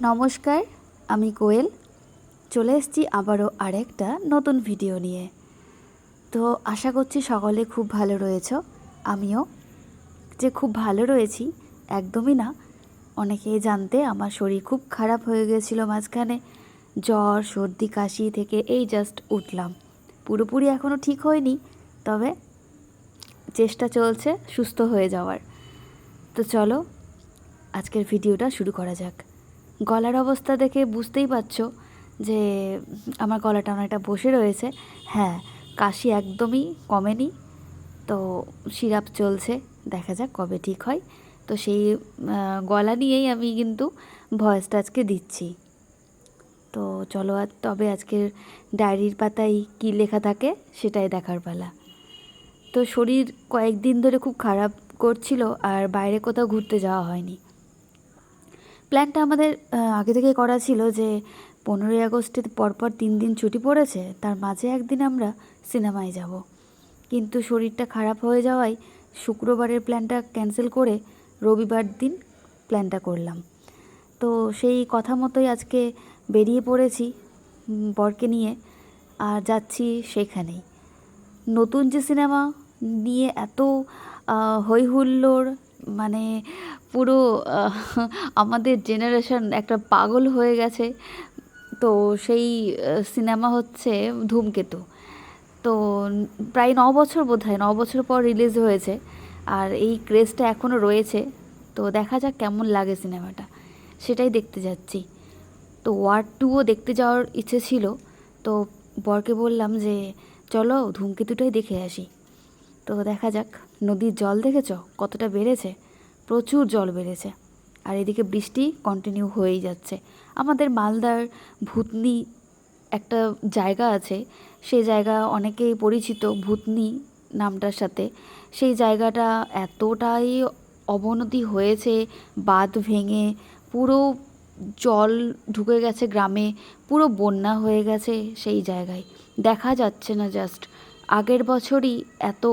নমস্কার, আমি কোয়েল। চলে এসেছি আবারও আরেকটা নতুন ভিডিও নিয়ে। তো আশা করছি সকলে খুব ভালো রয়েছ, আমিও। যে খুব ভালো রয়েছি, একদমই না। অনেকেই জানতে আমার শরীর খুব খারাপ হয়ে গেছিল মাঝখানে। জ্বর, সর্দি, কাশি থেকে এই জাস্ট উঠলাম। পুরোপুরি এখনও ঠিক হয়নি, তবে চেষ্টা চলছে সুস্থ হয়ে যাওয়ার। তো চলো, আজকের ভিডিওটা শুরু করা যাক। গলার অবস্থা দেখে বুঝতেই পারছ যে আমার গলাটা অনেকটা বসে রয়েছে। হ্যাঁ কাশি একদমই কমেনি। তো সিরাপ চলছে, দেখা যাক কবে ঠিক হয়। তো সেই গলা নিয়েই আমি কিন্তু ভয়েসটা আজকে দিচ্ছি। তো চলো আর তবে আজকের ডায়েরির পাতায় কী লেখা থাকে সেটাই দেখার পালা। তো শরীর কয়েকদিন ধরে খুব খারাপ করছিল আর বাইরে কোথাও ঘুরতে যাওয়া হয়নি। প্ল্যানটা আমাদের আগে থেকে করা ছিল যে পনেরোই আগস্টে পরপর তিন দিন ছুটি পড়েছে তার মাঝে একদিন আমরা সিনেমায় যাব। কিন্তু শরীরটা খারাপ হয়ে যাওয়ায় শুক্রবারের প্ল্যানটা ক্যান্সেল করে রবিবার দিন প্ল্যানটা করলাম। তো সেই কথা মতোই আজকে বেরিয়ে পড়েছি বরকে নিয়ে আর যাচ্ছি সেখানেই। নতুন যে সিনেমা নিয়ে এত আহ, হই হুল্লোড় মানে পুরো আমাদের জেনারেশন একটা পাগল হয়ে গেছে। তো সেই সিনেমা হচ্ছে ধূমকেতু। তো প্রায় ন বছর বোধ হয় ন বছর পর রিলিজ হয়েছে। আর এই ক্রেজটা এখনও রয়েছে। তো দেখা যাক কেমন লাগে সিনেমাটা সেটাই দেখতে যাচ্ছি। তো ওয়ার টুও দেখতে যাওয়ার ইচ্ছে ছিল। তো বরকে বললাম যে, চলো ধূমকেতুটাই দেখে আসি। তো দেখা যাক, নদীর জল দেখেছ? কতটা বেড়েছে? প্রচুর জল বেড়েছে। আর এদিকে বৃষ্টি কন্টিনিউ হয়েই যাচ্ছে। আমাদের মালদার ভূতনি একটা জায়গা আছে। সেই জায়গা অনেকেই পরিচিত, ভূতনি নামটার সাথে। সেই জায়গাটা এতটাই অবনতি হয়েছে, বাঁধ ভেঙে পুরো জল ঢুকে গেছে গ্রামে, পুরো বন্যা হয়ে গেছে সেই জায়গায়। দেখা যাচ্ছে না জাস্ট আগের বছরই এত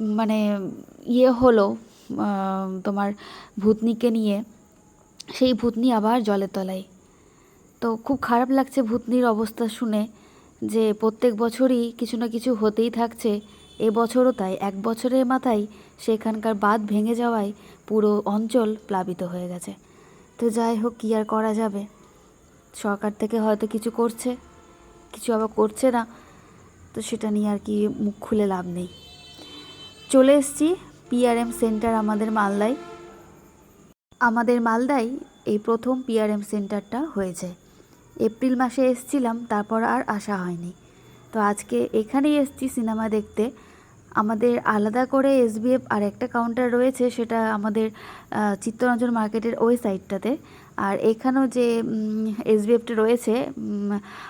মানে ইয়ে হলো তোমার ভূতনিকে নিয়ে। সেই ভূতনি আবার জলের তলায়। তো খুব খারাপ লাগছে ভূতনির অবস্থা শুনে যে প্রত্যেক বছরই কিছু না কিছু হতেই থাকছে। এবছরও তাই। এক বছরের মাথায় সেখানকার বাঁধ ভেঙে যাওয়ায় পুরো অঞ্চল প্লাবিত হয়ে গেছে। তো যাই হোক, কী আর করা যাবে? সরকার থেকে হয়তো কিছু করছে, কিছু আবার করছে না। তো সেটা নিয়ে আর কি মুখ খুলে লাভ নেই। চলে এসেছি পিআরএম সেন্টার আমাদের মালদায়। আমাদের মালদায় এই প্রথম পিআরএম সেন্টারটা হয়েছে। এপ্রিল মাসে এসছিলাম, তারপর আর আসা হয়নি। তো আজকে এখানেই এসছি সিনেমা দেখতে। আমাদের আলাদা করে এসবিএফ আর একটা কাউন্টার রয়েছে, সেটা আমাদের চিত্তরঞ্জন মার্কেটের ওই সাইডটাতে আর এখানেও যে এসবিএফটা রয়েছে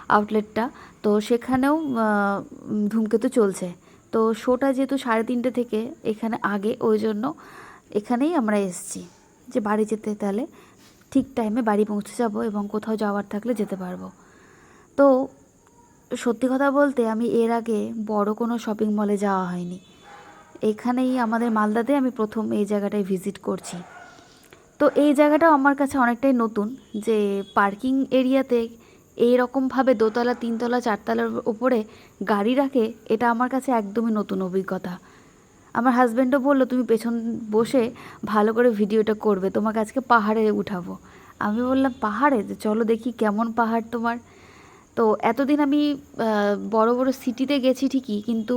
আউটলেটটা তো সেখানেও ধূমকেতু চলছে। তো শোটা যেহেতু সাড়ে তিনটে থেকে এখানে আগে, ওই জন্য এখানেই আমরা এসছি। যে বাড়ি যেতে তাহলে ঠিক টাইমে বাড়ি পৌঁছে যাব এবং কোথাও যাওয়ার থাকলে যেতে পারব। তো সত্যি কথা বলতে আমি এর আগে বড় কোনো শপিং মলে যাওয়া হয়নি। এখানেই আমাদের মালদাতে আমি প্রথম এই জায়গাটায় ভিজিট করছি। তো এই জায়গাটাও আমার কাছে অনেকটাই নতুন যে পার্কিং এরিয়াতে এই রকমভাবে দোতলা, তিনতলা, চারতলার উপরে গাড়ি রাখে, এটা আমার কাছে একদমই নতুন অভিজ্ঞতা। আমার হাজব্যান্ডও বলল, তুমি পেছন বসে ভালো করে ভিডিওটা করবে, তোমাকে আজকে পাহাড়ে উঠাবো। আমি বললাম, পাহাড়ে? যে চলো দেখি কেমন পাহাড় তোমার। তো এতদিন আমি বড় বড় সিটিতে গেছি ঠিকই, কিন্তু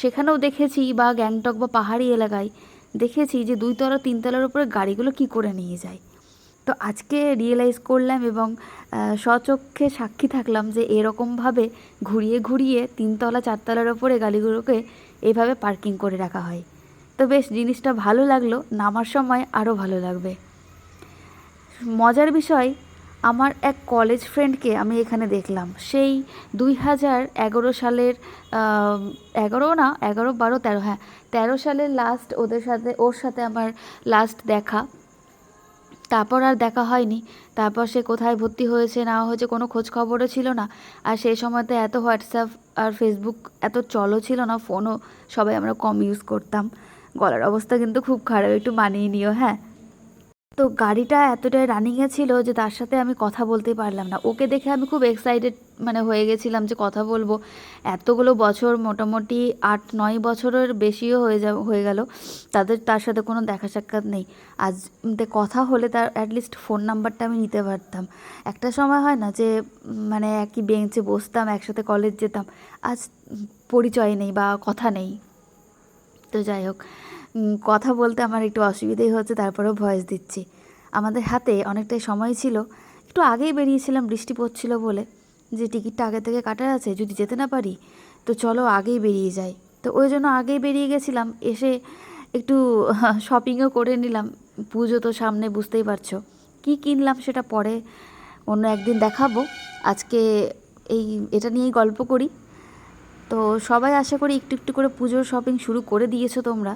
সেখানেও দেখেছি বা গ্যাংটক বা পাহাড়ি এলাকায় দেখেছি যে দুইতলা তিনতলার উপরে গাড়িগুলো কি করে নিয়ে যায়। তো আজকে রিয়েলাইজ করলাম এবং স্বচক্ষে সাক্ষী থাকলাম যে এরকমভাবে ঘুরিয়ে ঘুরিয়ে তিনতলা চারতলার ওপরে গাড়িগুলোকে এভাবে পার্কিং করে রাখা হয়। তো বেশ, জিনিসটা ভালো লাগল, নামার সময় আরও ভালো লাগবে। মজার বিষয় আমার এক কলেজ ফ্রেন্ডকে আমি এখানে দেখলাম। সেই দুই হাজার এগারো সালের এগারো না, এগারো, বারো, তেরো হ্যাঁ তেরো সালের লাস্ট ওদের সাথে, ওর সাথে আমার লাস্ট দেখা। তারপর আর দেখা হয়নি। তারপর সে কোথায় ভর্তি হয়েছে, না হয়েছে, কোনো খোঁজ খবরও ছিল না। আর সেই সময়তে এত হোয়াটসঅ্যাপ আর ফেসবুক এত চলও ছিল না, ফোনও সবাই আমরা কম ইউজ করতাম। গলার অবস্থা কিন্তু খুব খারাপ, একটু মানিয়ে নিও হ্যাঁ। তো গাড়িটা এতটাই রানিংয়ে ছিল যে তার সাথে আমি কথা বলতে পারলাম না। ওকে দেখে আমি খুব এক্সাইটেড মানে হয়ে গেছিলাম যে কথা বলব। এতগুলো বছর মোটামুটি আট, নয় বছরের বেশিও হয়ে যা হয়ে গেল। তাদের, তার সাথে কোনো দেখা সাক্ষাৎ নেই। আজ কথা হলে তার অ্যাটলিস্ট ফোন নাম্বারটা আমি নিতে পারতাম। একটা সময় হয় না যে মানে একই বেঞ্চে বসতাম, একসাথে কলেজ যেতাম। আজ পরিচয় নেই বা কথা নেই। তো যাই হোক কথা বলতে আমার একটু অসুবিধাই হচ্ছে, তারপরেও ভয়েস দিচ্ছি। আমাদের হাতে অনেকটাই সময় ছিল, একটু আগেই বেরিয়েছিলাম, বৃষ্টি পড়ছিল বলে। যে টিকিটটা আগে থেকে কাটা আছে, যদি যেতে না পারি, তো চলো আগেই বেরিয়ে যাই। তো ওই জন্য আগেই বেরিয়ে গেছিলাম, এসে একটু শপিংও করে নিলাম। পুজো তো সামনে, বুঝতেই পারছ। কি কিনলাম সেটা পরে অন্য একদিন দেখাবো। আজকে এই, এটা নিয়েই গল্প করি। তো সবাই আশা করি একটু একটু করে পুজোর শপিং শুরু করে দিয়েছ তোমরা।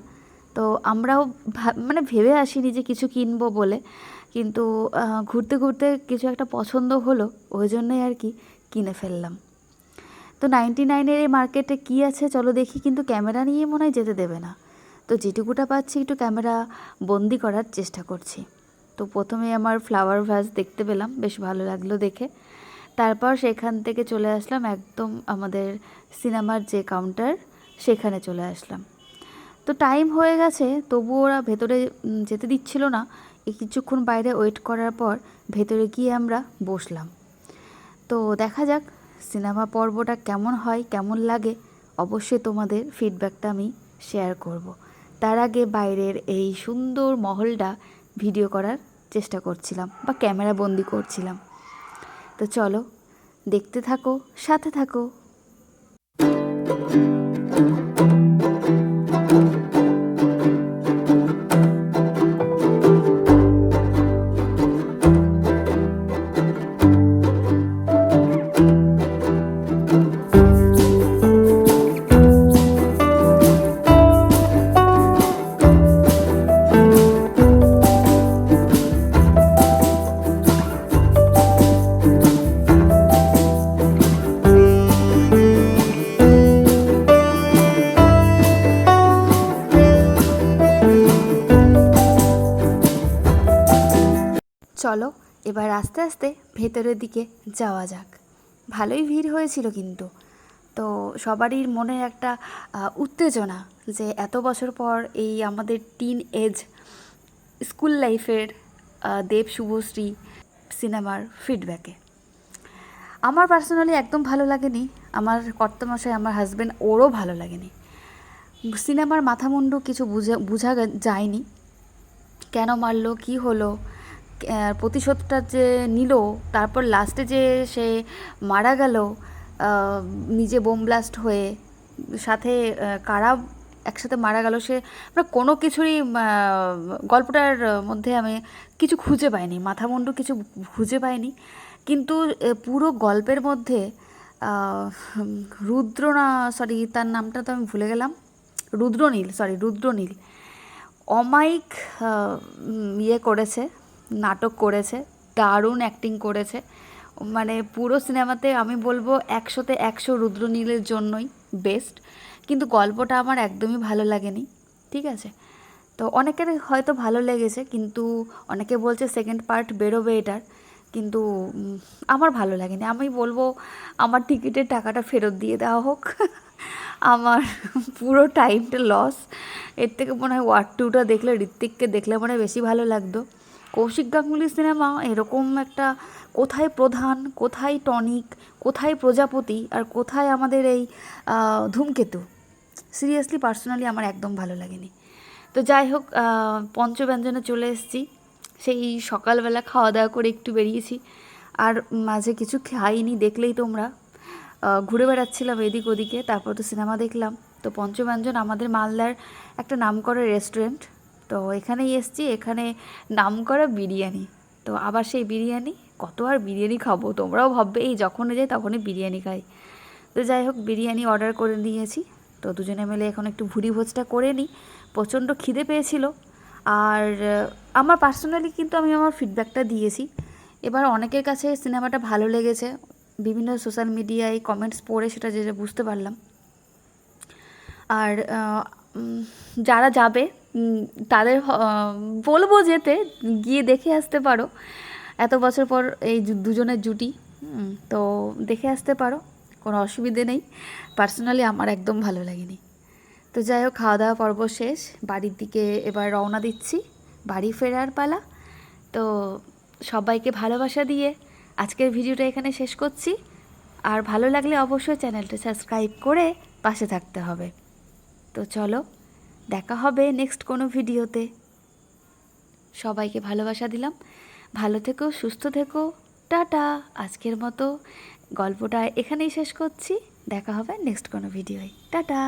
তো আমরাও মানে ভেবে আসিনি যে কিছু কিনবো বলে। কিন্তু ঘুরতে ঘুরতে কিছু একটা পছন্দ হলো, ওই জন্যই আর কি কিনে ফেললাম। তো নাইনটি নাইনের এই মার্কেটে কী আছে চলো দেখি, কিন্তু ক্যামেরা নিয়ে মনে হয় যেতে দেবে না। তো যেটুকুটা পাচ্ছি একটু ক্যামেরা বন্দি করার চেষ্টা করছি। তো প্রথমে আমার ফ্লাওয়ার ভাস দেখতে পেলাম, বেশ ভালো লাগল দেখে। তারপর সেখান থেকে চলে আসলাম একদম আমাদের সিনেমার যে কাউন্টার সেখানে চলে আসলাম। তো টাইম হয়ে গেছে, তবু ওরা ভেতরে যেতে দিচ্ছিল না। কিছুক্ষণ বাইরে ওয়েট করার পর ভেতরে গিয়ে আমরা বসলাম। তো দেখা যাক সিনেমা পর্বটা কেমন হয়, কেমন লাগে। অবশ্যই তোমাদের ফিডব্যাকটা আমি শেয়ার করব। তার আগে বাইরের এই সুন্দর মহলটা ভিডিও করার চেষ্টা করছিলাম বা ক্যামেরা বন্দি করছিলাম। তো চলো, দেখতে থাকো, সাথে থাকো। চলো, এবার আস্তে আস্তে ভেতরের দিকে যাওয়া যাক। ভালোই ভিড় হয়েছিল কিন্তু। তো সবারই মনে একটা উত্তেজনা যে এত বছর পর এই আমাদের টিন এজ স্কুল লাইফের দেব শুভশ্রী সিনেমার ফিডব্যাকে আমার পার্সোনালি একদম ভালো লাগেনি। আমার কর্তামশাই, আমার হাজব্যান্ড ওরও ভালো লাগেনি। সিনেমার মাথামুন্ডু কিছু বুঝা, বোঝা যায়নি। কেন মারলো, কি হলো প্রতিশোধটা যে নিল, তারপর লাস্টে যে সে মারা গেল নিজে বোম ব্লাস্ট হয়ে, সাথে কারা একসাথে মারা গেল, সে আমরা কোনো কিছুরই গল্পটার মধ্যে আমি কিছু খুঁজে পাইনি, মাথামুন্ডু কিছু খুঁজে পাইনি। কিন্তু পুরো গল্পের মধ্যে রুদ্র না সরি তার নামটা তো আমি ভুলে গেলাম, রুদ্রনীল সরি রুদ্রনীল, অমায়িক ইয়ে করেছে নাটক করেছে, দারুণ অ্যাক্টিং করেছে। মানে পুরো সিনেমাতে আমি বলব একশোতে একশো রুদ্রনীলের জন্যই বেস্ট কিন্তু গল্পটা আমার একদমই ভালো লাগেনি, ঠিক আছে? তো অনেকের হয়তো ভালো লেগেছে, কিন্তু অনেকে বলছে সেকেন্ড পার্ট বেরোবে এটার। কিন্তু আমার ভালো লাগেনি। আমি বলব আমার টিকিটের টাকাটা ফেরত দিয়ে দেওয়া হোক। আমার পুরো টাইমটা লস এর থেকে মনে হয় ওয়ার টুটা দেখলে, ঋত্বিককে দেখলে মনে হয় বেশি ভালো লাগতো। কৌশিক গাঙ্গুলি সিনেমা এরকম একটা কোথায় প্রধান, কোথায় টনিক, কোথায় প্রজাপতি আর কোথায় আমাদের এই ধূমকেতু। সিরিয়াসলি পার্সোনালি আমার একদম ভালো লাগেনি। তো যাই হোক পঞ্চব্যঞ্জনে চলে এসেছি। সেই সকালবেলা খাওয়া দাওয়া করে একটু বেরিয়েছি। আর মাঝে কিছু খাইনি, দেখলেই তোমরা। ঘুরে বেড়াচ্ছিলাম এদিক ওদিকে, তারপর তো সিনেমা দেখলাম। তো পঞ্চব্যঞ্জন আমাদের মালদার একটা নাম নামকরা রেস্টুরেন্ট তো এখানেই এসছি, এখানে নামকরা বিরিয়ানি। তো আবার সেই বিরিয়ানি, কত আর বিরিয়ানি খাব? তোমরাও ভাববে, এই যখনই যাই তখনই বিরিয়ানি খাই। তো যাই হোক, বিরিয়ানি অর্ডার করে নিয়েছি। তো দুজনে মিলে এখন একটু ভুড়ি ভোজটা করে নিই। প্রচণ্ড খিদে পেয়েছিল। আর আমার পার্সোনালি কিন্তু আমি আমার ফিডব্যাকটা দিয়েছি। এবার অনেকের কাছে সিনেমাটা ভালো লেগেছে। বিভিন্ন সোশ্যাল মিডিয়ায় কমেন্টস পড়ে সেটা যে যে বুঝতে পারলাম। আর যারা যাবে তাদের বলব যেতে, গিয়ে দেখে আসতে পারো। এত বছর পর এই দুজনের জুটি তো দেখে আসতে পারো, কোনো অসুবিধে নেই। পার্সোনালি আমার একদম ভালো লাগেনি। তো যাই হোক খাওয়া দাওয়া পর্ব শেষ, বাড়ির দিকে এবার রওনা দিচ্ছি, বাড়ি ফেরার পালা। তো সবাইকে ভালোবাসা দিয়ে আজকের ভিডিওটা এখানে শেষ করছি। আর ভালো লাগলে অবশ্যই চ্যানেলটা সাবস্ক্রাইব করে পাশে থাকতে হবে। তো চলো দেখা হবে নেক্সট কোনো ভিডিওতে। সবাইকে ভালোবাসা দিলাম। ভালো থেকো, সুস্থ থেকো। টাটা। আজকের মতো গল্পটা এখানেই শেষ করছি। দেখা হবে নেক্সট কোনো ভিডিওয়। টাটা।